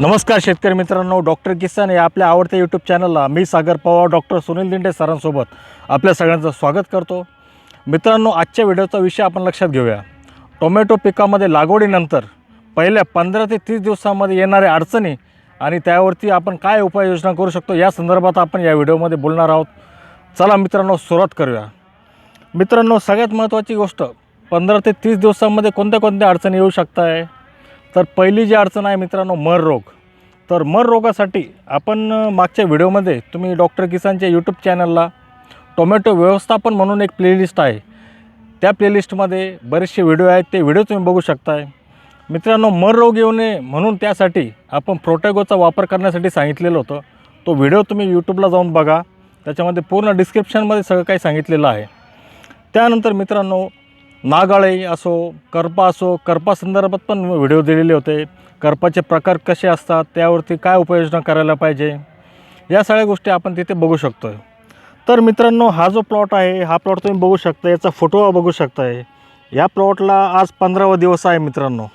नमस्कार शेतकरी मित्रांनो डॉक्टर किसान या आपल्या आवडत्या यूट्यूब चॅनलला मी सागर पवार डॉक्टर सुनील दिंडे सरांसोबत आपल्या सगळ्यांचं स्वागत करतो. मित्रांनो आजच्या व्हिडिओचा विषय आपण लक्षात घेऊया. टोमॅटो पिकामध्ये लागवडीनंतर पहिल्या पंधरा ते तीस दिवसामध्ये येणाऱ्या अडचणी आणि त्यावरती आपण काय उपाययोजना करू शकतो या संदर्भात आपण या व्हिडिओमध्ये बोलणार आहोत. चला मित्रांनो सुरुवात करूया. मित्रांनो सगळ्यात महत्त्वाची गोष्ट पंधरा ते तीस दिवसामध्ये कोणत्या कोणत्या अडचणी येऊ शकत आहे तर पहिली जी अडचण आहे मित्रांनो मर रोग. तर मर रोगासाठी आपण मागच्या व्हिडिओमध्ये तुम्ही डॉक्टर किसानच्या यूट्यूब चॅनलला टोमॅटो व्यवस्थापन म्हणून एक प्लेलिस्ट आहे. त्या प्लेलिस्टमध्ये बरेचसे व्हिडिओ आहेत ते व्हिडिओ तुम्ही बघू शकताय. मित्रांनो मर रोग येऊ नये म्हणून त्यासाठी आपण प्रोटॅगोचा वापर करण्यासाठी सांगितलेलं होतं. तो व्हिडिओ तुम्ही यूट्यूबला जाऊन बघा. त्याच्यामध्ये पूर्ण डिस्क्रिप्शनमध्ये सगळं काही सांगितलेलं आहे. त्यानंतर मित्रांनो नागाळे असो करपा असो करपा संदर्भात पण व्हिडिओ दिलेले होते. करपाचे प्रकार कसे असतात त्यावरती काय उपाययोजना करायला पाहिजे? या सगळ्या गोष्टी आपण तिथे बघू शकतो आहे तर मित्रांनो हा जो प्लॉट आहे हा प्लॉट तुम्ही बघू शकता याचा फोटो बघू शकताय. या प्लॉटला आज पंधरावा दिवस आहे मित्रांनो.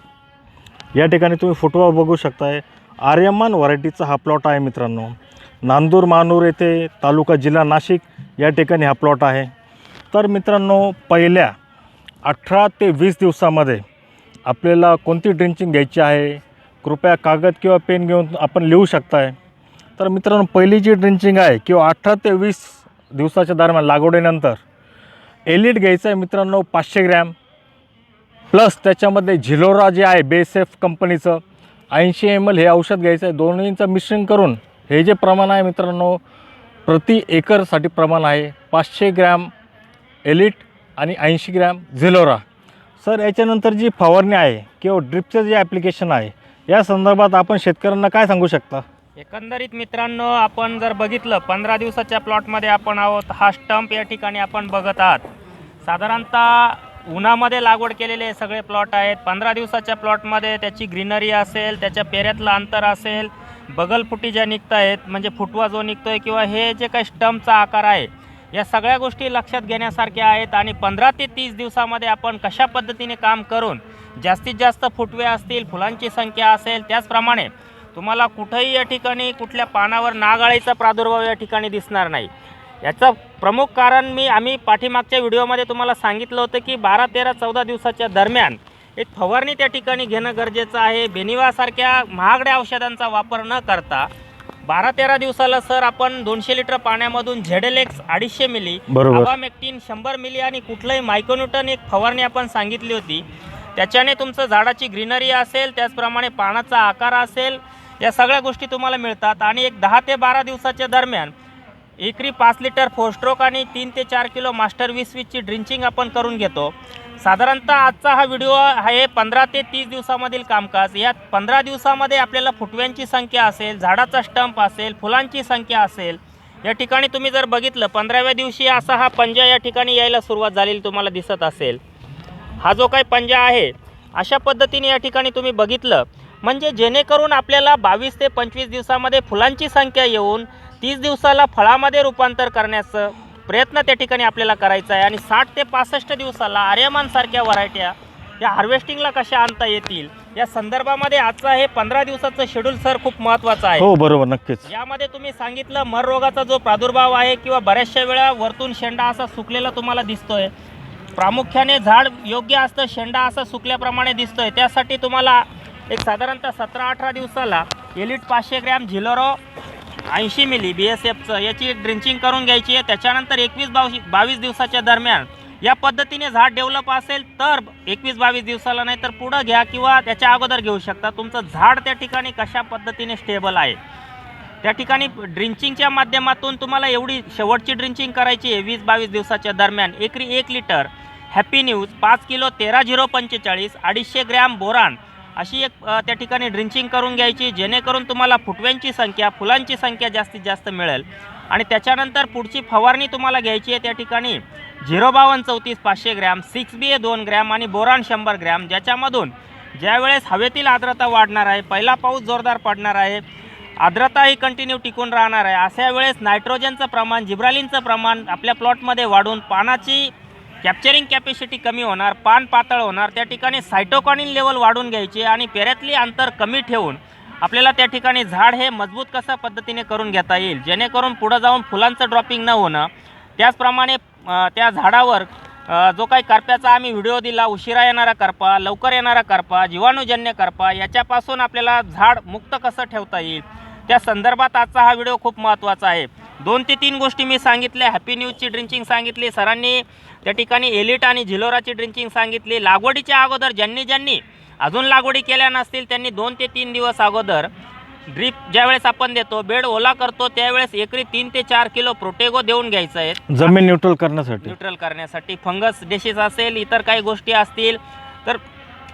या ठिकाणी तुम्ही फोटो बघू शकताय. आर्यमान व्हरायटीचा हा प्लॉट आहे मित्रांनो. नांदूर मानूर येथे तालुका जिल्हा नाशिक या ठिकाणी हा प्लॉट आहे. तर मित्रांनो पहिल्या अठरा ते वीस दिवसामध्ये आपल्याला कोणती ड्रिंचिंग घ्यायची आहे कृपया कागद किंवा पेन घेऊन आपण लिहू शकताय. तर मित्रांनो पहिली जी ड्रिंचिंग आहे किंवा अठरा ते वीस दिवसाच्या दरम्यान लागवडीनंतर एलिट घ्यायचं आहे मित्रांनो पाचशे ग्रॅम. प्लस त्याच्यामध्ये झिलोरा जे आहे बेसेफ कंपनीचं ऐंशी एम एल हे औषध घ्यायचं आहे. दोन्हींचं मिश्रण करून हे जे प्रमाण आहे मित्रांनो प्रति एकरसाठी प्रमाण आहे पाचशे ग्रॅम एलिट आणि ऐंशी ग्रॅम झिलोरा. सर याच्यानंतर जी फवारणी आहे किंवा ड्रिपचं जे ॲप्लिकेशन आहे या संदर्भात आपण शेतकऱ्यांना काय सांगू शकता? एकंदरीत मित्रांनो आपण जर बघितलं पंधरा दिवसाच्या प्लॉटमध्ये आपण आहोत. हा स्टंप या ठिकाणी आपण बघत आहात. साधारणतः उन्हामध्ये लागवड केलेले सगळे प्लॉट आहेत. पंधरा दिवसाच्या प्लॉटमध्ये त्याची ग्रीनरी असेल त्याच्या पेऱ्यातलं अंतर असेल बगलफुटी ज्या निघत आहेत म्हणजे फुटवा जो निघतो आहे किंवा हे जे काही स्टंपचा आकार आहे या सगळ्या गोष्टी लक्षात घेण्यासारख्या आहेत आणि पंधरा ते तीस दिवसामध्ये आपण कशा पद्धतीने काम करून जास्तीत जास्त फुटवे असतील फुलांची संख्या असेल त्याचप्रमाणे तुम्हाला कुठंही या ठिकाणी कुठल्या पानावर नागाळीचा प्रादुर्भाव या ठिकाणी दिसणार नाही. याचं प्रमुख कारण मी आम्ही पाठीमागच्या व्हिडिओमध्ये तुम्हाला सांगितलं होतं की बारा तेरा चौदा दिवसाच्या दरम्यान एक फवारणी त्या ठिकाणी घेणं गरजेचं आहे. बेनिवासारख्या महागड्या औषधांचा वापर न करता बारा तेरा दिवसाला सर आपण दोनशे लिटर पाण्यामधून झेडेलेक्स अडीचशे मिली बरोबर. अबामेक्टिन शंभर मिली आणि कुठलंही मायक्रोन्यूटन एक फवारणी आपण सांगितली होती. त्याच्याने तुमचं झाडाची ग्रीनरी असेल त्याचप्रमाणे पानाचा आकार असेल या सगळ्या गोष्टी तुम्हाला मिळतात. आणि एक दहा ते बारा दिवसाच्या दरम्यान एकरी पाच लिटर फोरस्ट्रोक आणि तीन ते चार किलो मास्टर वीस वीसची ड्रिंचिंग आपण करून घेतो. साधारणतः आजचा हा व्हिडिओ आहे पंधरा ते तीस दिवसामधील कामकाज. यात पंधरा दिवसामध्ये आपल्याला फुटव्यांची संख्या असेल झाडाचा स्टंप असेल फुलांची संख्या असेल या ठिकाणी तुम्ही जर बघितलं पंधराव्या दिवशी असा हा पंजा या ठिकाणी यायला सुरुवात झालेली तुम्हाला दिसत असेल. हा जो काही पंजा आहे अशा पद्धतीने या ठिकाणी तुम्ही बघितलं म्हणजे जेणेकरून आपल्याला बावीस ते पंचवीस दिवसामध्ये फुलांची संख्या येऊन तीस दिवसाला फळामध्ये रूपांतर करण्याचं प्रयत्न त्या ठिकाणी आपल्याला करायचा आहे. आणि साठ ते पासष्ट दिवसाला आर्यमानसारख्या व्हरायट्या या हार्वेस्टिंगला कशा आणता येतील? या संदर्भामध्ये आजचा हे पंधरा दिवसाचं शेड्यूल सर खूप महत्त्वाचं आहे. हो बरोबर नक्कीच. यामध्ये तुम्ही सांगितलं मर रोगाचा जो प्रादुर्भाव आहे किंवा बऱ्याचशा वेळा वरतून शेंडा असा सुकलेला तुम्हाला दिसतोय. प्रामुख्याने झाड योग्य असतं शेंडा असा सुकल्याप्रमाणे दिसतोय. त्यासाठी तुम्हाला एक साधारणतः सतरा अठरा दिवसाला एलिट पाचशे ग्रॅम झिलोरो ऐंशी मिली बी एस एफचं याची ड्रिंचिंग करून घ्यायची आहे. त्याच्यानंतर एकवीस बावीस बावीस दिवसाच्या दरम्यान या पद्धतीने झाड डेव्हलप असेल तर एकवीस बावीस दिवसाला नाही तर पुढं घ्या किंवा त्याच्या अगोदर घेऊ शकता. तुमचं झाड त्या ठिकाणी कशा पद्धतीने स्टेबल आहे? त्या ठिकाणी ड्रिंचिंगच्या माध्यमातून तुम्हाला एवढी शेवटची ड्रिंचिंग करायची आहे. वीस बावीस दिवसाच्या दरम्यान एकरी एक लिटर. हॅपी न्यूज पाच किलो तेरा झिरो पंचेचाळीस अडीचशे ग्रॅम बोरान. अशी एक त्या ठिकाणी ड्रिंचिंग करून घ्यायची जेणेकरून तुम्हाला फुटव्यांची संख्या फुलांची संख्या जास्तीत जास्त मिळेल. आणि त्याच्यानंतर पुढची फवारणी तुम्हाला घ्यायची आहे त्या ठिकाणी झिरो बावन्न चौतीस पाचशे ग्रॅम सिक्स बी ए दोन ग्रॅम आणि बोरान शंभर ग्रॅम ज्याच्यामधून ज्यावेळेस हवेतील आर्द्रता वाढणार आहे पहिला पाऊस जोरदार पडणार आहे आर्द्रता ही कंटिन्यू टिकून राहणार आहे अशा वेळेस नायट्रोजनचं प्रमाण जिब्रालिनचं प्रमाण आपल्या प्लॉटमध्ये वाढून पानाची कॅप्चरिंग कॅपॅसिटी कमी होणार पान पातळ होणार त्या ठिकाणी सायटोकॉनिन लेवल वाढून घ्यायची आणि पेऱ्यातली अंतर कमी ठेवून आपल्याला त्या ठिकाणी झाड हे मजबूत कशा पद्धतीने करून घेता येईल? जेणेकरून पुढं जाऊन फुलांचं ड्रॉपिंग न होणं त्याचप्रमाणे त्या झाडावर जो काही करप्याचा आम्ही व्हिडिओ दिला उशिरा येणारा करपा लवकर येणारा करपा जीवाणूजन्य करपा याच्यापासून आपल्याला झाड मुक्त कसं ठेवता येईल? त्या संदर्भात आजचा हा व्हिडिओ खूप महत्त्वाचा आहे. दोन ते तीन गोष्टी मी सांगितल्या. हॅपी न्यूजची ड्रिंचिंग सांगितली. सरांनी त्या ठिकाणी एलिट आणि झिलोराची ड्रिंचिंग सांगितली. लागवडीच्या अगोदर ज्यांनी ज्यांनी अजून लागवडी केल्या नसतील त्यांनी दोन ते तीन दिवस अगोदर ड्रीप ज्यावेळेस आपण देतो बेड ओला करतो त्यावेळेस एकरी तीन ते चार किलो प्रोटेगो देऊन घ्यायचं आहे. जमीन न्यूट्रल करण्यासाठी. न्यूट्रल करण्यासाठी. फंगस डिशीज असेल इतर काही गोष्टी असतील तर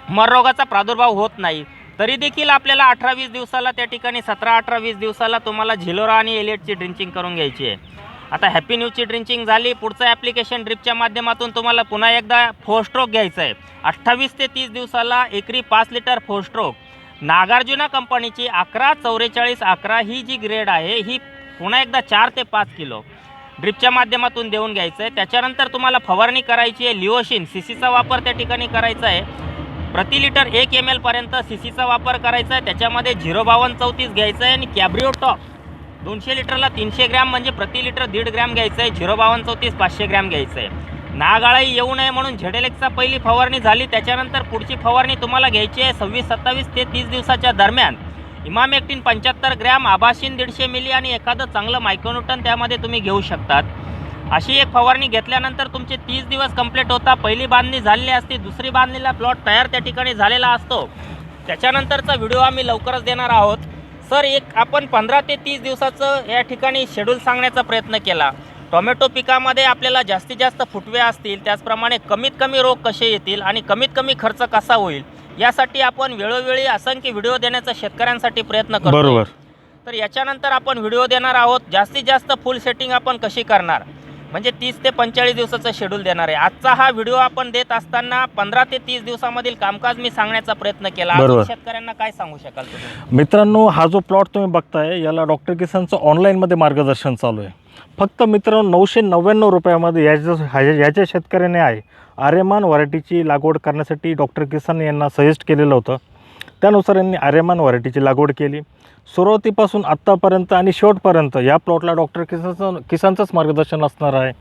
मररोगाचा प्रादुर्भाव होत नाही. तरी देखील आपल्याला अठरा वीस दिवसाला त्या ठिकाणी सतरा अठरा वीस दिवसाला तुम्हाला झिलोरा आणि एलियटची ड्रिंचिंग करून घ्यायची आहे. आता हॅपी न्यूजची ड्रिंचिंग झाली पुढचं ॲप्लिकेशन ड्रिपच्या माध्यमातून तुम्हाला पुन्हा एकदा फोर स्ट्रोक घ्यायचं आहे. अठ्ठावीस ते तीस दिवसाला एकरी पाच लिटर फोर स्ट्रोक नागार्जुना कंपनीची अकरा चौवेचाळीस अकरा ही जी ग्रेड आहे ही पुन्हा एकदा चार ते पाच किलो. ड्रिपच्या माध्यमातून देऊन घ्यायचं आहे. त्याच्यानंतर तुम्हाला फवारणी करायची आहे लिओशिन सी सीचा वापर त्या ठिकाणी करायचा आहे. प्रति लिटर एक एम एलपर्यंत सी सीचा वापर करायचा आहे त्याच्यामध्ये झिरो बावन्न चौतीस घ्यायचं आहे आणि कॅब्रिओ टॉप दोनशे लिटरला तीनशे ग्रॅम म्हणजे प्रति लिटर दीड ग्रॅम घ्यायचं आहे झिरो बावन्न चौतीस पाचशे ग्रॅम घ्यायचं आहे नागाळाही येऊ नये म्हणून झेडेलेक्सचा पहिली फवारणी झाली. त्याच्यानंतर पुढची फवारणी तुम्हाला घ्यायची आहे सव्वीस सत्तावीस ते तीस दिवसाच्या दरम्यान. इमामेक्टिन पंच्याहत्तर ग्रॅम आभाशीन दीडशे मिली आणि एखादं चांगलं मायक्रोन्यूटन त्यामध्ये तुम्ही घेऊ शकतात. अशी एक फवारणी घेतल्यानंतर तुमचे तीस दिवस कंप्लीट होता. पहिली बांधणी झालेली असते दुसरी बांधणीला प्लॉट तयार त्या ठिकाणी झालेला असतो. त्याच्यानंतरचा व्हिडिओ आम्ही लवकरच देणार आहोत. सर एक आपण पंधरा ते तीस दिवसाचं या ठिकाणी शेड्यूल सांगण्याचा प्रयत्न केला. टोमॅटो पिकामध्ये आपल्याला जास्तीत जास्त फुटवे असतील त्याचप्रमाणे कमीत कमी रोग कसे येतील आणि कमीत कमी खर्च कसा होईल यासाठी आपण वेळोवेळी असंख्य व्हिडिओ देण्याचा शेतकऱ्यांसाठी प्रयत्न करतो बरोबर. तर याच्यानंतर आपण व्हिडिओ देणार आहोत. जास्तीत जास्त फुल सेटिंग आपण कशी करणार? म्हणजे तीस ते पंचेचाळीस दिवसाचं शेड्यूल देणार आहे. आजचा हा व्हिडिओ आपण देत असताना पंधरा ते तीस दिवसामधील कामकाज मी सांगण्याचा प्रयत्न केला. शेतकऱ्यांना काय सांगू शकाल तुम्ही? मित्रांनो हा जो प्लॉट तुम्ही बघताय याला डॉक्टर किसानचं ऑनलाईनमध्ये मार्गदर्शन चालू आहे. फक्त मित्रांनो नऊशे नव्याण्णव रुपयामध्ये याच्या याच्या शेतकऱ्याने आहे आर्यमान व्हरायटीची लागवड करण्यासाठी डॉक्टर किसान यांना सजेस्ट केलेलं होतं. त्यानुसार यांनी आर्यमान व्हरायटीची लागवड केली. सुरुवातीपासून आत्तापर्यंत आणि शेवटपर्यंत या प्लॉटला डॉक्टर किसानचं किसानचंच मार्गदर्शन असणार आहे.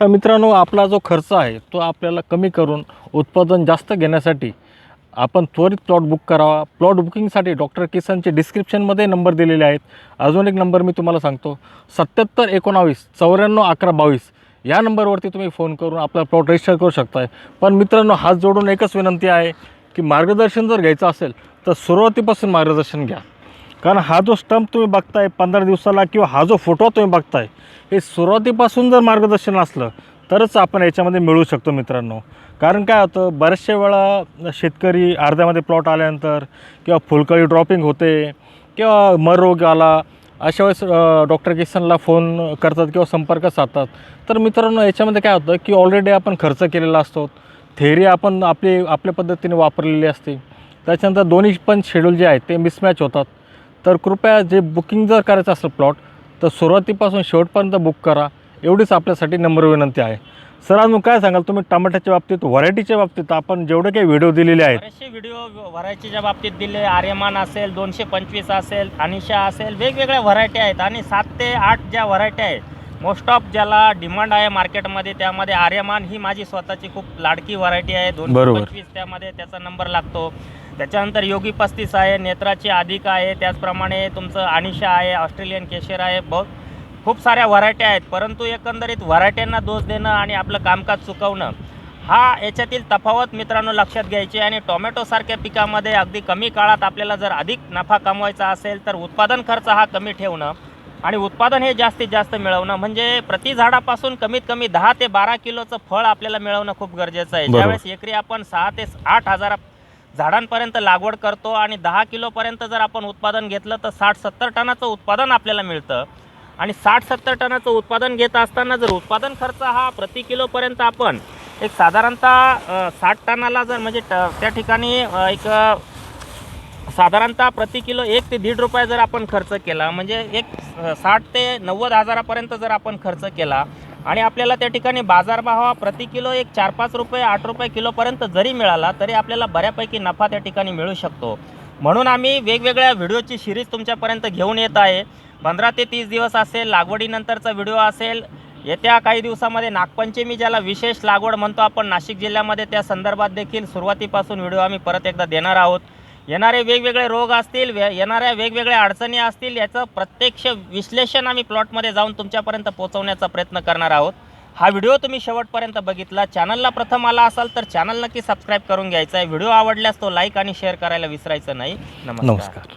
तर मित्रांनो आपला जो खर्च आहे तो आपल्याला कमी करून उत्पादन जास्त घेण्यासाठी आपण त्वरित प्लॉट बुक करावा. प्लॉट बुकिंगसाठी डॉक्टर किसनचे डिस्क्रिप्शनमध्ये नंबर दिलेले आहेत. अजून एक नंबर मी तुम्हाला सांगतो. सत्याहत्तर एकोणावीस चौऱ्याण्णव अकरा बावीस या नंबरवरती तुम्ही फोन करून आपला प्लॉट रजिस्टर करू शकताय. पण मित्रांनो हात जोडून एकच विनंती आहे की मार्गदर्शन जर घ्यायचं असेल तर सुरुवातीपासून मार्गदर्शन घ्या. कारण हा जो स्टंप तुम्ही बघताय पंधरा दिवसाला किंवा हा जो फोटो तुम्ही बघताय हे सुरुवातीपासून जर मार्गदर्शन असलं तरच आपण याच्यामध्ये मिळू शकतो मित्रांनो. कारण काय होतं बऱ्याचशा वेळा शेतकरी अर्ध्यामध्ये प्लॉट आल्यानंतर किंवा फुलकळी ड्रॉपिंग होते किंवा मर रोग आला अशा वेळेस डॉक्टर किसनला फोन करतात किंवा संपर्क साधतात. तर मित्रांनो याच्यामध्ये काय होतं की ऑलरेडी आपण खर्च केलेला असतो. थेरी आपण आपली आपल्या पद्धतीने वापरलेली असते. त्याच्यानंतर दोन्ही पण शेड्यूल जे आहेत ते मिसमॅच होतात. तर कृपया जे बुकिंग जर करायचं असेल प्लॉट तर सुरुवातीपासून शेवटपर्यंत बुक करा. एवढीच आपल्यासाठी नम्र विनंती आहे. सर अजून काय सांगाल? तुम्ही टमाट्याच्या बाबतीत व्हरायटीच्या बाबतीत आपण जेवढे काही व्हिडिओ दिलेले आहेत. बरेचसे व्हिडिओ व्हरायटीच्या बाबतीत दिले. आर्यमान असेल दोनशे पंचवीस असेल अनिशा असेल वेगवेगळ्या व्हरायटी आहेत. आणि सात ते आठ ज्या व्हरायटी आहेत मोस्ट ऑफ ज्याला डिमांड आहे मार्केटमध्ये त्यामध्ये आर्यमान ही माझी स्वतःची खूप लाडकी व्हरायटी आहे. दोनशे. पंचवीस त्यामध्ये त्याचा नंबर लागतो. त्याच्यानंतर योगी पस्तीस आहे नेत्राची अधिक आहे त्याचप्रमाणे तुमचं अनिशा आहे ऑस्ट्रेलियन केशर आहे. बहुत खूप साऱ्या व्हरायटी आहेत परंतु एकंदरीत व्हरायट्यांना दोष देणं आणि आपलं कामकाज चुकवणं हा याच्यातील तफावत मित्रांनो लक्षात घ्यायची आणि टोमॅटोसारख्या पिकामध्ये अगदी कमी काळात आपल्याला जर अधिक नफा कमवायचा असेल तर उत्पादन खर्च हा कमी ठेवणं आणि उत्पादन हे जास्तीत जास्त मिळवणं. म्हणजे प्रति झाडापासून कमीत कमी दहा ते बारा किलोचं फळ आपल्याला मिळवणं खूप गरजेचं आहे. ज्यावेळेस एकरी आपण सहा ते आठ हजार झाडांपर्यंत लागवड करतो आणि दहा किलोपर्यंत जर आपण उत्पादन घेतलं तर साठ सत्तर टनाचं उत्पादन आपल्याला मिळतं. आणि साठ सत्तर टनाचं उत्पादन घेत असताना जर उत्पादन खर्च हा प्रति किलोपर्यंत आपण एक साधारणतः साठ टनाला जर म्हणजे ट- त्या ठिकाणी एक साधारणतः प्रति किलो एक ते दीड रुपये जर आपण खर्च केला म्हणजे एक साठ ते नव्वद हजारापर्यंत जर आपण खर्च केला आणि आपल्याला त्या ठिकाणी बाजारभाव हा प्रति किलो एक चार पाच रुपये आठ रुपये किलोपर्यंत जरी मिळाला तरी आपल्याला बऱ्यापैकी नफा त्या ठिकाणी मिळू शकतो. म्हणून आम्ही वेगवेगळ्या व्हिडिओची सिरीज तुमच्यापर्यंत घेऊन येत आहे. पंधरा ते तीस दिवस असेल लागवडीनंतरचा व्हिडिओ असेल येत्या काही दिवसामध्ये नागपंचमी ज्याला विशेष लागवड म्हणतो आपण नाशिक जिल्ह्यामध्ये त्या संदर्भात देखील सुरुवातीपासून व्हिडिओ आम्ही परत एकदा देणार आहोत. येणारे वेगवेगळे रोग असतील वे येणाऱ्या वेगवेगळ्या अडचणी असतील याचं प्रत्यक्ष विश्लेषण आम्ही प्लॉटमध्ये जाऊन तुमच्यापर्यंत पोहोचवण्याचा प्रयत्न करणार आहोत. हा व्हिडिओ तुम्ही शेवटपर्यंत बघितला. चॅनलला प्रथम आला असाल तर चॅनल नक्की सबस्क्राईब करून घ्यायचा आहे. व्हिडिओ आवडल्यास तो लाईक आणि शेअर करायला विसरायचं नाही. नमस्कार. नमस्कार.